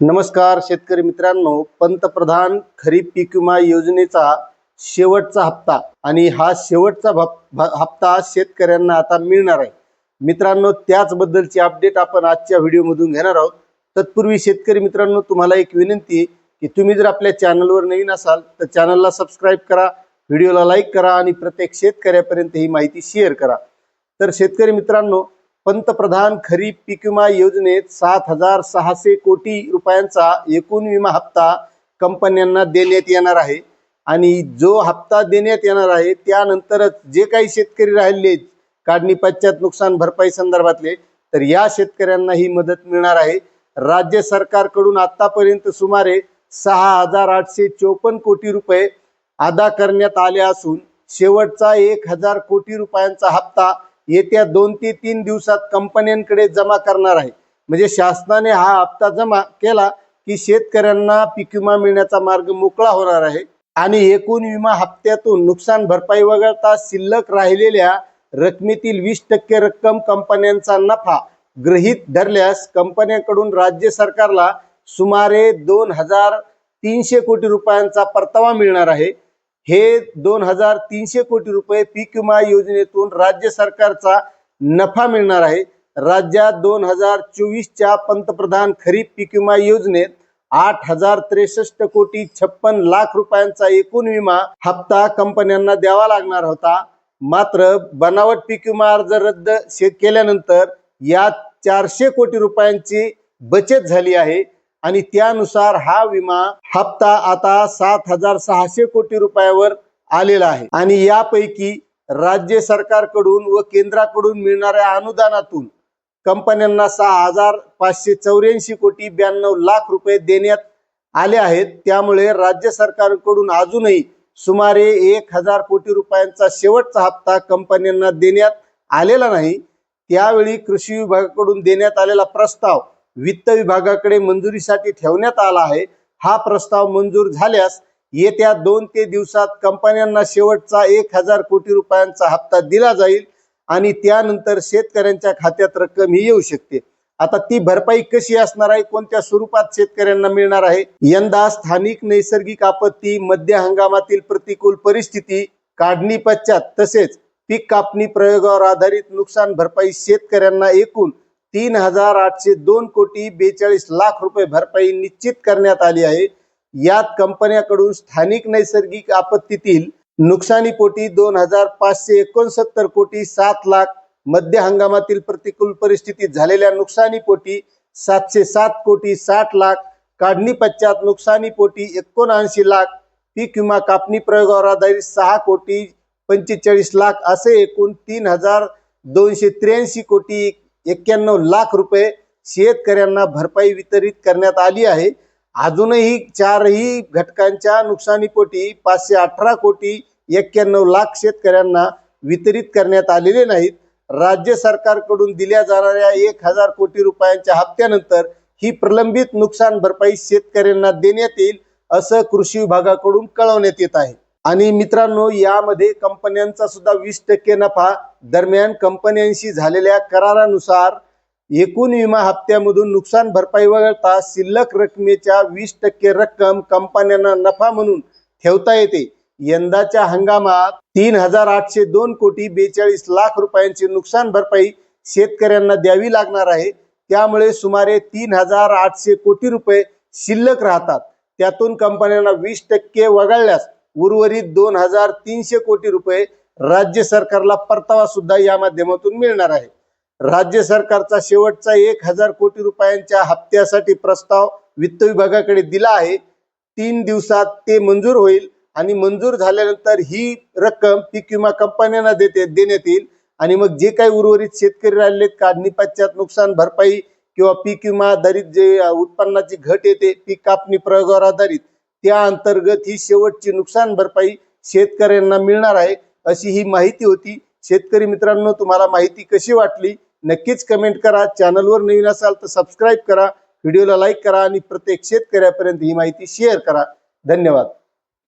नमस्कार शेतकरी मित्रांनो. पंतप्रधान खरीप पीक विमा योजनेचा शेवटचा हप्ता आणि हा शेवटचा हप्ता शेतकऱ्यांना आता मिळणार आहे. मित्रांनो त्याचबद्दलची अपडेट आपण आजच्या व्हिडिओमधून घेणार आहोत. तत्पूर्वी शेतकरी मित्रांनो तुम्हाला एक विनंती की तुम्ही जर आपल्या चॅनलवर नवीन असाल तर चॅनलला सबस्क्राईब करा व्हिडिओला लाईक करा आणि प्रत्येक शेतकऱ्यापर्यंत ही माहिती शेअर करा. तर शेतकरी मित्रांनो पंतप्रधान खरीप पीक विमा योजनेत सात हजार सहाशे कोटी रुपयांचा एकूण विमा हप्ता कंपन्यांना देण्यात येणार आहे. आणि जो हप्ता देण्यात येणार आहे त्यानंतरच जे काही शेतकरी राहिले काढणी पश्चात नुकसान भरपाई संदर्भातले तर या शेतकऱ्यांना ही मदत मिळणार आहे. राज्य सरकारकडून आतापर्यंत सुमारे सहा हजार आठशे चोपन्न कोटी रुपये अदा करण्यात आले असून शेवटचा एक हजार कोटी रुपयांचा हप्ता येत्या दोन ते तीन दिवसात कंपन्यांकडे जमा करणार आहे. म्हणजे शासनाने हा हप्ता जमा केला की शेतकऱ्यांना पीक विमा मिळण्याचा मार्ग मोकळा होणार आहे. आणि एकूण विमा हप्त्यातून नुकसान भरपाई वगळता शिल्लक राहिलेल्या रकमेतील वीस टक्के रक्कम कंपन्यांचा नफा गृहीत धरल्यास कंपन्यांकडून राज्य सरकारला सुमारे दोन हजार तीनशे कोटी रुपयांचा परतावा मिळणार आहे. हे दोन हजार तीनशे कोटी रुपये पीक विमा योजनेतून राज्य सरकारचा नफा मिळणार आहे. राज्यात दोन हजार चोवीसच्या पंतप्रधान खरीप पीक विमा योजनेत आठ हजार त्रेसष्ट कोटी छप्पन लाख रुपयांचा एकूण विमा हप्ता कंपन्यांना द्यावा लागणार होता. मात्र बनावट पीक विमा अर्ज रद्द केल्यानंतर यात चारशे कोटी रुपयांची बचत झाली आहे. आणि त्यानुसार हा विमा हप्ता आता सात हजार सहाशे कोटी रुपयावर आलेला आहे. आणि यापैकी राज्य सरकारकडून व केंद्राकडून मिळणाऱ्या अनुदानातून कंपन्यांना सहा हजार पाचशे चौऱ्याऐंशी कोटी ब्याण्णव लाख रुपये देण्यात आले आहेत. त्यामुळे राज्य सरकारकडून अजूनही सुमारे एक हजार कोटी रुपयांचा शेवटचा हप्ता कंपन्यांना देण्यात आलेला नाही. त्यावेळी कृषी विभागाकडून देण्यात आलेला प्रस्ताव वित्त विभागाकडे मंजुरीसाठी ठेवण्यात आला आहे. हा प्रस्ताव मंजूर झाल्यास येत्या दोन ते दिवसात कंपन्यांना शेवटचा एक हजार कोटी रुपयांचा हप्ता दिला जाईल आणि त्यानंतर शेतकऱ्यांच्या खात्यात रक्कम ही येऊ शकते. आता ती भरपाई कशी असणार आहे? कोणत्या स्वरूपात शेतकऱ्यांना मिळणार आहे? यंदा स्थानिक नैसर्गिक आपत्ती मध्य हंगामातील प्रतिकूल परिस्थिती काढणी पश्चात तसेच पीक कापणी प्रयोगावर आधारित नुकसान भरपाई शेतकऱ्यांना एकूण तीन हजार आठशे दोन कोटी बेचाळीस लाख रुपये भरपाई निश्चित करण्यात आली आहे. यात कंपन्याकडून स्थानिक नैसर्गिक आपत्तीतील नुकसानीपोटी दोन हजार पाचशे एकोणसत्तर कोटी सात लाख मध्य हंगामातील प्रतिकूल परिस्थितीत झालेल्या नुकसानीपोटी सातशे सात कोटी साठ लाख काढणी पश्चात नुकसानीपोटी एकोणऐंशी लाख पीक विमा कापणी प्रयोगावर आधारित सहा कोटी पंचेचाळीस लाख असे एकूण तीन हजार दोनशे त्र्याऐंशी कोटी एक्क्याण्णव लाख रुपये शेतकऱ्यांना भरपाई वितरित करण्यात आली आहे. अजूनही चारही घटकांच्या नुकसानीपोटी पाचशे अठरा कोटी एक्क्याण्णव लाख शेतकऱ्यांना वितरित करण्यात आलेले नाहीत. राज्य सरकारकडून दिल्या जाणाऱ्या एक हजार कोटी रुपयांच्या हप्त्यानंतर ही प्रलंबित नुकसान भरपाई शेतकऱ्यांना देण्यात येईल असं कृषी विभागाकडून कळवण्यात येत आहे. आणि मित्रांनो यामध्ये कंपन्यांचा सुद्धा वीस टक्के नफा दरम्यान कंपन्यांशी झालेल्या करारानुसार एकूण विमा हप्त्यामधून नुकसान भरपाई वगळता शिल्लक रकमेच्या वीस टक्के रक्कम कंपन्यांना नफा म्हणून ठेवता येते. यंदाच्या हंगामात तीन हजार आठशे दोन कोटी बेचाळीस लाख रुपयांची नुकसान भरपाई शेतकऱ्यांना द्यावी लागणार आहे. त्यामुळे सुमारे तीन हजार आठशे कोटी रुपये शिल्लक राहतात. त्यातून कंपन्यांना वीस टक्के वगळल्यास उर्वरित दोन हजार तीनशे कोटी रुपये राज्य सरकारला परतावा सुद्धा या माध्यमातून मिळणार आहे. राज्य सरकारचा शेवटचा एक हजार कोटी रुपयांच्या हप्त्यासाठी प्रस्ताव वित्त विभागाकडे दिला आहे. तीन दिवसात ते मंजूर होईल आणि मंजूर झाल्यानंतर ही रक्कम पीक विमा कंपन्यांना देते देण्यात येईल. आणि मग जे काही उर्वरित शेतकरी राहिलेत काढणी पश्चात नुकसान भरपाई किंवा पीक विमा आधारित जे उत्पन्नाची घट येते पीक कापणी प्रयोगावर आधारित त्या अंतर्गत ही शेवटची नुकसान भरपाई शेतकऱ्यांना मिळणार आहे अशी ही माहिती होती. शेतकरी मित्रांनो तुम्हाला माहिती कशी वाटली? नक्कीच कमेंट करा. चॅनलवर नवीन असाल तर सबस्क्राईब करा. व्हिडिओला लाईक करा आणि प्रत्येक शेतकऱ्यापर्यंत ही माहिती शेअर करा. धन्यवाद.